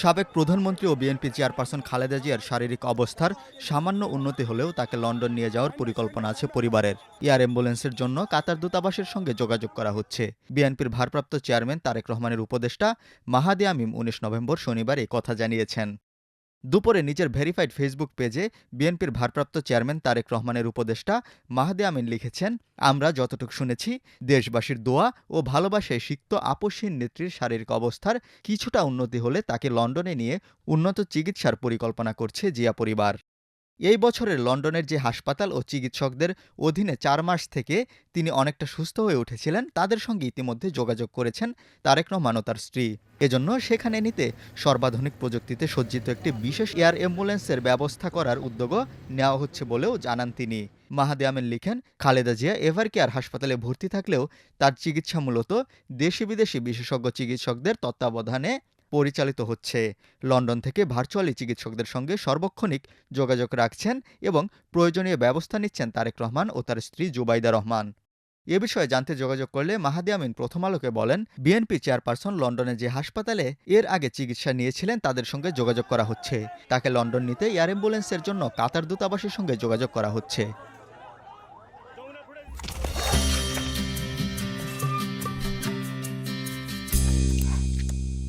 সাবেক প্রধানমন্ত্রী ও BNP chairperson Khaleda জিয়ার শারীরিক অবস্থার সামান্য উন্নতি হলেও তাকে লন্ডন নিয়ে যাওয়ার পরিকল্পনা আছে পরিবারের। এয়ার অ্যাম্বুলেন্সের জন্য কাতার দূতাবাসের সঙ্গে যোগাযোগ করা হচ্ছে। বিএনপির ভারপ্রাপ্ত চেয়ারম্যান তারেক রহমানের উপদেষ্টা মাহাদি আমিম উনিশ নভেম্বর শনিবার এই কথা জানিয়েছেন। দুপুরে নিজের ভেরিফাইড ফেসবুক পেজে বিএনপির ভারপ্রাপ্ত চেয়ারম্যান তারেক রহমানের উপদেষ্টা মাহাদে আমিন লিখেছেন, আমরা যতটুকু শুনেছি, দেশবাসীর দোয়া ও ভালোবাসায় সিক্ত আপসহীন নেত্রীর শারীরিক অবস্থার কিছুটা উন্নতি হলে তাকে লন্ডনে নিয়ে উন্নত চিকিৎসার পরিকল্পনা করছে জিয়া পরিবার। এই বছরের লন্ডনের যে হাসপাতাল ও চিকিৎসকদের অধীনে চার মাস থেকে তিনি অনেকটা সুস্থ হয়ে উঠেছিলেন, তাদের সঙ্গে ইতিমধ্যে যোগাযোগ করেছেন তারেক রহমান ও তার স্ত্রী। এজন্য সেখানে নিতে সর্বাধুনিক প্রযুক্তিতে সজ্জিত একটি বিশেষ এয়ার অ্যাম্বুলেন্সের ব্যবস্থা করার উদ্যোগও নেওয়া হচ্ছে বলেও জানান তিনি। মাহাদি আমিন লিখেন, খালেদা জিয়া এভার কেয়ার হাসপাতালে ভর্তি থাকলেও তার চিকিৎসা মূলত দেশি বিদেশি বিশেষজ্ঞ চিকিৎসকদের তত্ত্বাবধানে পরিচালিত হচ্ছে। লন্ডন থেকে ভার্চুয়ালি চিকিৎসকদের সঙ্গে সর্বক্ষণিক যোগাযোগ রাখছেন এবং প্রয়োজনীয় ব্যবস্থা নিচ্ছেন তারেক রহমান ও তার স্ত্রী জুবাইদা রহমান। এ বিষয়ে জানতে যোগাযোগ করলে মাহাদি আমিন প্রথম আলোকে বলেন, বিএনপি চেয়ারপারসন লন্ডনে যে হাসপাতালে এর আগে চিকিৎসা নিয়েছিলেন তাদের সঙ্গে যোগাযোগ করা হচ্ছে। তাকে লন্ডন নিতে এয়ার অ্যাম্বুলেন্সের জন্য কাতার দূতাবাসের সঙ্গে যোগাযোগ করা হচ্ছে।